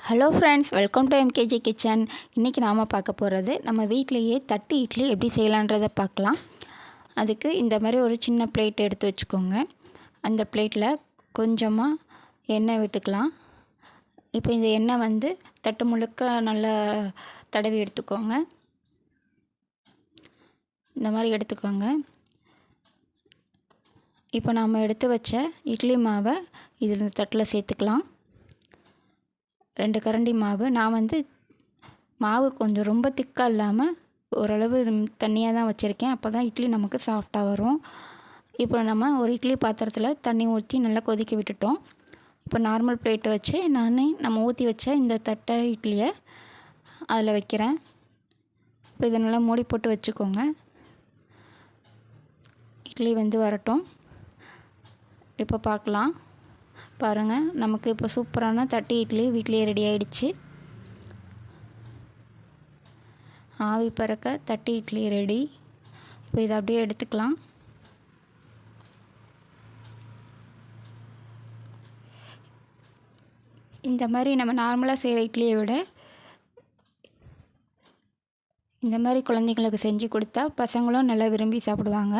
Hello friends welcome to MKG kitchen இன்றைக்கி நாம் பார்க்க போகிறது நம்ம வீட்டிலையே தட்டு இட்லி எப்படி செய்யலான்றதை பார்க்கலாம். அதுக்கு இந்த மாதிரி ஒரு சின்ன பிளேட் எடுத்து வச்சுக்கோங்க. அந்த பிளேட்டில் கொஞ்சமாக எண்ணெய் விட்டுக்கலாம். இப்போ இந்த எண்ணெய் வந்து தட்டு முழுக்க நல்லா தடவி எடுத்துக்கோங்க. இந்த மாதிரி எடுத்துக்கோங்க. இப்போ நாம் எடுத்து வச்ச இட்லி மாவை இதில் தட்டில் சேர்த்துக்கலாம். ரெண்டு கரண்டி மாவு. நான் வந்து மாவு கொஞ்சம் ரொம்ப திக்காக இல்லாமல் ஓரளவு தண்ணியாக தான் வச்சுருக்கேன். அப்போ தான் இட்லி நமக்கு சாஃப்டாக வரும். இப்போ நம்ம ஒரு இட்லி பாத்திரத்தில் தண்ணி ஊற்றி நல்லா கொதிக்க விட்டுட்டோம். இப்போ நார்மல் பிளேட்டை வச்சு நான் நம்ம ஊற்றி வச்ச இந்த தட்டை இட்லியை அதில் வைக்கிறேன். இப்போ இதை நல்லா மூடி போட்டு வச்சுக்கோங்க. இட்லி வந்து வரட்டும். இப்போ பார்க்கலாம். பாருங்கள் நமக்கு இப்போ சூப்பரான தட்டி இட்லி வீட்லேயே ரெடி ஆகிடுச்சு ஆவி பறக்க தட்டி இட்லி ரெடி இப்போ இதை அப்படியே எடுத்துக்கலாம். இந்த மாதிரி நம்ம நார்மலாக செய்கிற இட்லியை விட இந்த மாதிரி குழந்தைங்களுக்கு செஞ்சு கொடுத்தா பசங்களும் நல்லா விரும்பி சாப்பிடுவாங்க.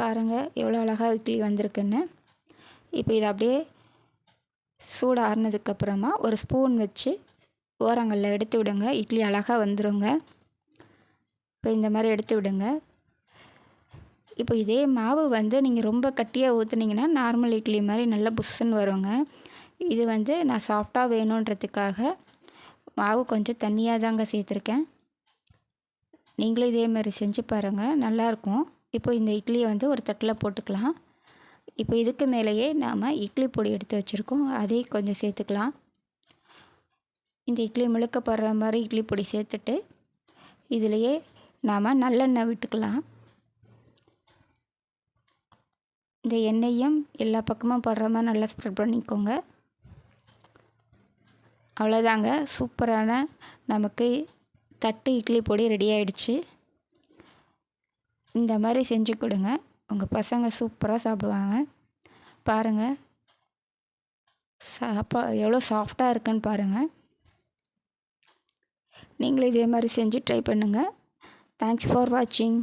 பாருங்கள் எவ்வளோ அழகாக இட்லி வந்திருக்குன்னு. இப்போ இதை அப்படியே சூடு ஆறுனதுக்கப்புறமா ஒரு ஸ்பூன் வச்சு ஓரங்களில் எடுத்து விடுங்க. இட்லி அழகாக வந்துடுங்க இப்போ இந்த மாதிரி எடுத்து விடுங்க. இப்போ இதே மாவு வந்து நீங்கள் ரொம்ப கட்டியாக ஊற்றுனீங்கன்னா நார்மல் இட்லி மாதிரி நல்லா புஷ்ஷுன்னு வருங்க. இது வந்து நான் சாஃப்டாக வேணுன்றதுக்காக மாவு கொஞ்சம் தண்ணியாக தாங்க சேர்த்துருக்கேன். நீங்களும் இதே மாதிரி செஞ்சு பாருங்கள் நல்லாயிருக்கும் இப்போ இந்த இட்லியை வந்து ஒரு தட்டில் போட்டுக்கலாம். இப்போ இதுக்கு மேலேயே நாம் இட்லி பொடி எடுத்து வச்சுருக்கோம். அதையும் கொஞ்சம் சேர்த்துக்கலாம். இந்த இட்லி முழுக்க போடுற மாதிரி இட்லி பொடி சேர்த்துட்டு இதிலையே நாம் நல்லெண்ணெய் விட்டுக்கலாம். இந்த எண்ணெயும் எல்லா பக்கமும் படுற மாதிரி நல்லா ஸ்ப்ரெட் பண்ணிக்கோங்க. அவ்வளோதாங்க சூப்பரான நமக்கு தட்டு இட்லி பொடி ரெடி ஆகிடுச்சு இந்த மாதிரி செஞ்சு கொடுங்க. உங்கள் பசங்க சூப்பராக சாப்பிடுவாங்க. பாருங்கள் சாப்பா எவ்வளோ சாஃப்டாக இருக்குன்னு பாருங்கள் நீங்களும் இதே மாதிரி செஞ்சு ட்ரை பண்ணுங்கள் தேங்க்ஸ் ஃபார் வாட்சிங்